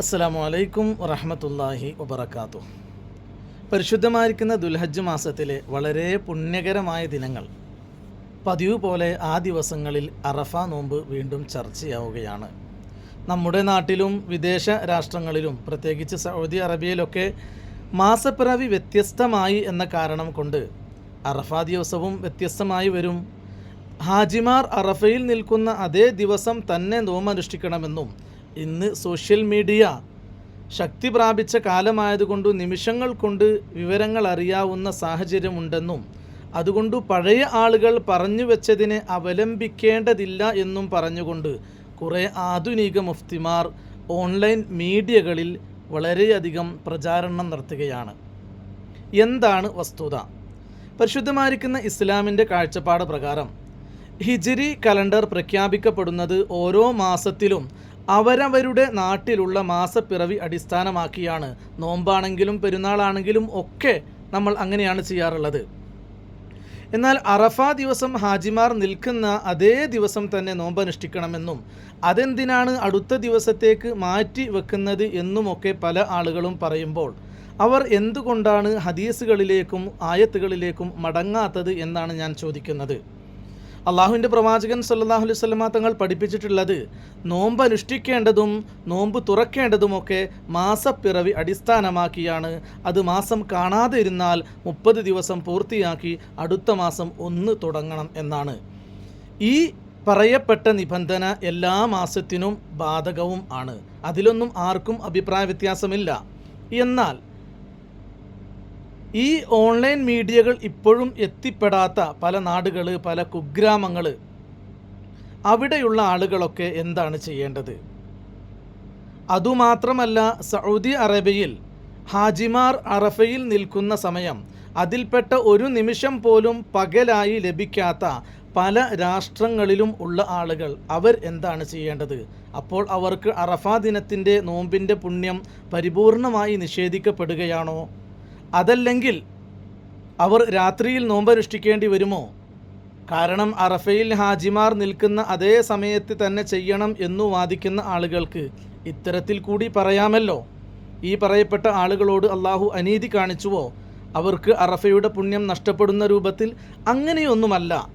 അസ്സാം വലൈക്കും വറഹമത്തല്ലാഹി വബർക്കാത്തു പരിശുദ്ധമായിരിക്കുന്ന ദുൽഹജ്ജ് മാസത്തിലെ വളരെ പുണ്യകരമായ ദിനങ്ങൾ. പതിവ് പോലെ ആ ദിവസങ്ങളിൽ അറഫ നോമ്പ് വീണ്ടും ചർച്ചയാവുകയാണ്. നമ്മുടെ നാട്ടിലും വിദേശ രാഷ്ട്രങ്ങളിലും പ്രത്യേകിച്ച് സൗദി അറേബ്യയിലൊക്കെ മാസപ്പിറവി വ്യത്യസ്തമായി എന്ന കാരണം കൊണ്ട് അറഫ ദിവസവും വ്യത്യസ്തമായി വരും. ഹാജിമാർ അറഫയിൽ നിൽക്കുന്ന അതേ ദിവസം തന്നെ നോമനുഷ്ഠിക്കണമെന്നും ഇന്ന് സോഷ്യൽ മീഡിയ ശക്തി പ്രാപിച്ച കാലമായതുകൊണ്ട് നിമിഷങ്ങൾ കൊണ്ട് വിവരങ്ങൾ അറിയാവുന്ന സാഹചര്യമുണ്ടെന്നും അതുകൊണ്ട് പഴയ ആളുകൾ പറഞ്ഞു വെച്ചതിനെ അവലംബിക്കേണ്ടതില്ല എന്നും പറഞ്ഞുകൊണ്ട് കുറേ ആധുനിക മുഫ്തിമാർ ഓൺലൈൻ മീഡിയകളിൽ വളരെയധികം പ്രചാരണം നടത്തുകയാണ്. എന്താണ് വസ്തുത? പരിശുദ്ധമായിരിക്കുന്ന ഇസ്ലാമിന്റെ കാഴ്ചപ്പാട് പ്രകാരം ഹിജിരി കലണ്ടർ പ്രഖ്യാപിക്കപ്പെടുന്നത് ഓരോ മാസത്തിലും അവരവരുടെ നാട്ടിലുള്ള മാസപ്പിറവി അടിസ്ഥാനമാക്കിയാണ്. നോമ്പാണെങ്കിലും പെരുന്നാളാണെങ്കിലും ഒക്കെ നമ്മൾ അങ്ങനെയാണ് ചെയ്യാറുള്ളത്. എന്നാൽ അറഫ ദിവസം ഹാജിമാർ നിൽക്കുന്ന അതേ ദിവസം തന്നെ നോമ്പനുഷ്ഠിക്കണമെന്നും അതെന്തിനാണ് അടുത്ത ദിവസത്തേക്ക് മാറ്റി വെക്കുന്നത് എന്നുമൊക്കെ പല ആളുകളും പറയുമ്പോൾ അവർ എന്തുകൊണ്ടാണ് ഹദീസുകളിലേക്കും ആയത്തുകളിലേക്കും മടങ്ങാത്തത് എന്നാണ് ഞാൻ ചോദിക്കുന്നത്. അള്ളാഹുവിന്റെ പ്രവാചകൻ സല്ലാഹു അലൈഹി തങ്ങൾ പഠിപ്പിച്ചിട്ടുള്ളത് നോമ്പ് അനുഷ്ഠിക്കേണ്ടതും നോമ്പ് തുറക്കേണ്ടതുമൊക്കെ മാസപ്പിറവി അടിസ്ഥാനമാക്കിയാണ്. അത് മാസം കാണാതെ ഇരുന്നാൽ മുപ്പത് ദിവസം പൂർത്തിയാക്കി അടുത്ത മാസം ഒന്ന് തുടങ്ങണം എന്നാണ്. ഈ പറയപ്പെട്ട നിബന്ധന എല്ലാ മാസത്തിനും ബാധകവും ആണ്. അതിലൊന്നും ആർക്കും അഭിപ്രായ വ്യത്യാസമില്ല. എന്നാൽ ഈ ഓൺലൈൻ മീഡിയകൾ ഇപ്പോഴും എത്തിപ്പെടാത്ത പല നാടുകൾ പല കുഗ്രാമങ്ങൾ അവിടെയുള്ള ആളുകളൊക്കെ എന്താണ് ചെയ്യേണ്ടത്? അതുമാത്രമല്ല സൗദി അറേബ്യയിൽ ഹാജിമാർ അറഫയിൽ നിൽക്കുന്ന സമയം അതിൽപ്പെട്ട ഒരു നിമിഷം പോലും പകലായി ലഭിക്കാത്ത പല രാഷ്ട്രങ്ങളിലും ഉള്ള ആളുകൾ അവർ എന്താണ് ചെയ്യേണ്ടത്? അപ്പോൾ അവർക്ക് അറഫാ ദിനത്തിന്റെ നോമ്പിന്റെ പുണ്യം പരിപൂർണമായി നിഷേധിക്കപ്പെടുകയാണോ? അതല്ലെങ്കിൽ അവർ രാത്രിയിൽ നോമ്പനുഷ്ഠിക്കേണ്ടി വരുമോ? കാരണം അറഫയിൽ ഹാജിമാർ നിൽക്കുന്ന അതേ സമയത്ത് തന്നെ ചെയ്യണം എന്നു വാദിക്കുന്ന ആളുകൾക്ക് ഇത്തരത്തിൽ കൂടി പറയാമല്ലോ. ഈ പറയപ്പെട്ട ആളുകളോട് അള്ളാഹു അനീതി കാണിച്ചുവോ? അവർക്ക് അറഫയുടെ പുണ്യം നഷ്ടപ്പെടുന്ന രൂപത്തിൽ അങ്ങനെയൊന്നുമല്ല.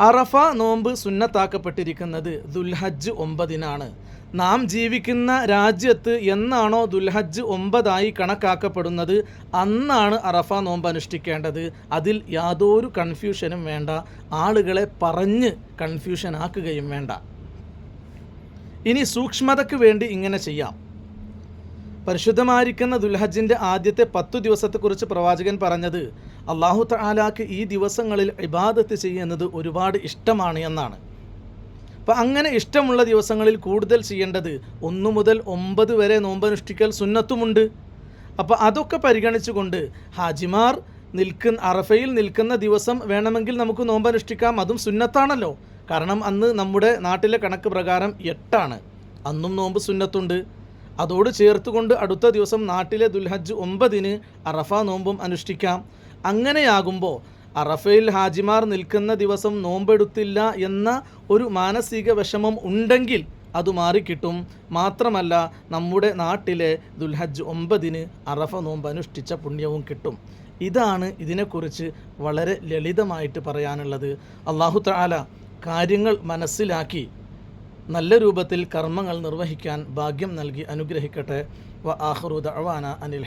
അറഫ നോമ്പ് സുന്നത്താക്കപ്പെട്ടിരിക്കുന്നത് ദുൽഹജ്ജ് ഒമ്പതിനാണ്. നാം ജീവിക്കുന്ന രാജ്യത്ത് എന്നാണോ ദുൽഹജ്ജ് ഒമ്പതായി കണക്കാക്കപ്പെടുന്നത്? അന്നാണ് അറഫ നോമ്പ് അനുഷ്ഠിക്കേണ്ടത്. അതിൽ യാതൊരു കൺഫ്യൂഷനും വേണ്ട. ആളുകളെ പറഞ്ഞ് കൺഫ്യൂഷൻ ആക്കുകയും വേണ്ട. ഇനി സൂക്ഷ്മതയ്ക്ക് വേണ്ടി ഇങ്ങനെ ചെയ്യാം. പരിശുദ്ധമായിരിക്കുന്ന ദുൽഹജ്ജിന്റെ ആദ്യത്തെ പത്തു ദിവസത്തെക്കുറിച്ച് പ്രവാചകൻ പറഞ്ഞത് അള്ളാഹു താലാക്ക് ഈ ദിവസങ്ങളിൽ ഇബാദത്ത് ചെയ്യുന്നത് ഒരുപാട് ഇഷ്ടമാണ് എന്നാണ്. അപ്പം അങ്ങനെ ഇഷ്ടമുള്ള ദിവസങ്ങളിൽ കൂടുതൽ ചെയ്യേണ്ടത് ഒന്നു മുതൽ ഒമ്പത് വരെ നോമ്പനുഷ്ഠിക്കൽ സുന്നത്തുമുണ്ട്. അപ്പോൾ അതൊക്കെ പരിഗണിച്ചുകൊണ്ട് ഹാജിമാർ നിൽക്കുന്ന അറഫയിൽ നിൽക്കുന്ന ദിവസം വേണമെങ്കിൽ നമുക്ക് നോമ്പനുഷ്ഠിക്കാം. അതും സുന്നത്താണല്ലോ. കാരണം അന്ന് നമ്മുടെ നാട്ടിലെ കണക്ക് പ്രകാരം എട്ടാണ്. അന്നും നോമ്പ് സുന്നത്തുണ്ട്. അതോട് ചേർത്തുകൊണ്ട് അടുത്ത ദിവസം നാട്ടിലെ ദുൽഹജ്ജ് ഒമ്പതിന് അറഫ നോമ്പും അനുഷ്ഠിക്കാം. അങ്ങനെയാകുമ്പോൾ അറഫയിൽ ഹാജിമാർ നിൽക്കുന്ന ദിവസം നോമ്പെടുത്തില്ല എന്ന ഒരു മാനസിക വിഷമം ഉണ്ടെങ്കിൽ അത് മാറിക്കിട്ടും. മാത്രമല്ല നമ്മുടെ നാട്ടിലെ ദുൽഹജ് ഒമ്പതിന് അറഫ നോമ്പ് അനുഷ്ഠിച്ച പുണ്യവും കിട്ടും. ഇതാണ് ഇതിനെക്കുറിച്ച് വളരെ ലളിതമായിട്ട് പറയാനുള്ളത്. അള്ളാഹു താല കാര്യങ്ങൾ മനസ്സിലാക്കി നല്ല രൂപത്തിൽ കർമ്മങ്ങൾ നിർവഹിക്കാൻ ഭാഗ്യം നൽകി അനുഗ്രഹിക്കട്ടെ. വ ആഹ്റു ദഅവാന അനിൽ